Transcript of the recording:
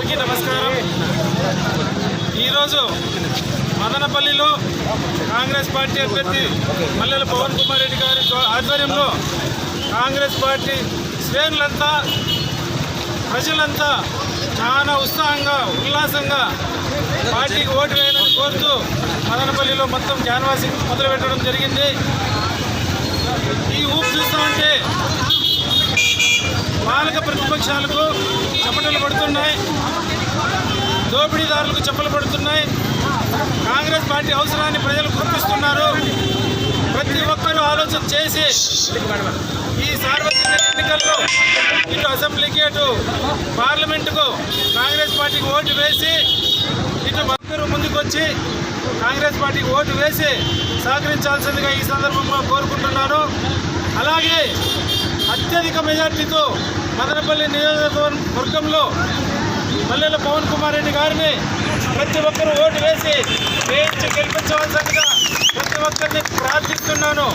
అందరికీ నమస్కారం. ఈరోజు మదనపల్లిలో కాంగ్రెస్ పార్టీ అభ్యర్థి మల్లెల పవన్ కుమార్ రెడ్డి గారి ఆధ్వర్యంలో కాంగ్రెస్ పార్టీ శ్రేణులంతా ప్రజలంతా చాలా ఉత్సాహంగా ఉల్లాసంగా పార్టీకి ఓటు వేయాలని కోరుతూ మదనపల్లిలో మొత్తం క్యాన్వాసింగ్ మొదలుపెట్టడం జరిగింది. ఈ ఊపు చూస్తామంటే పాలక ప్రతిపక్షాలకు చప్పటలు పడుతున్నాయి. దోపిడీదారులకు చెప్పలు పడుతున్నాయి. కాంగ్రెస్ పార్టీ అవసరాన్ని ప్రజలు గుర్తిస్తున్నారు. ప్రతి ఒక్కరూ ఆలోచన చేసి ఈ సార్వత్రిక ఎన్నికల్లో ఇటు అసెంబ్లీకి అటు పార్లమెంటుకు కాంగ్రెస్ పార్టీకి ఓటు వేసి ఇటు భక్తులు ముందుకొచ్చి కాంగ్రెస్ పార్టీకి ఓటు వేసి సహకరించాల్సిందిగా ఈ సందర్భంగా కోరుకుంటున్నాను. అలాగే అత్యధిక మెజార్టీతో మదనపల్లి నియోజకవర్గంలో మల్లెల పవన్ కుమార్ రెడ్డి గారిని ప్రతి ఒక్కరూ ఓటు వేసి వేయించి గెలిపించవలసిందిగా ప్రతి ఒక్కరిని ప్రార్థిస్తున్నాను.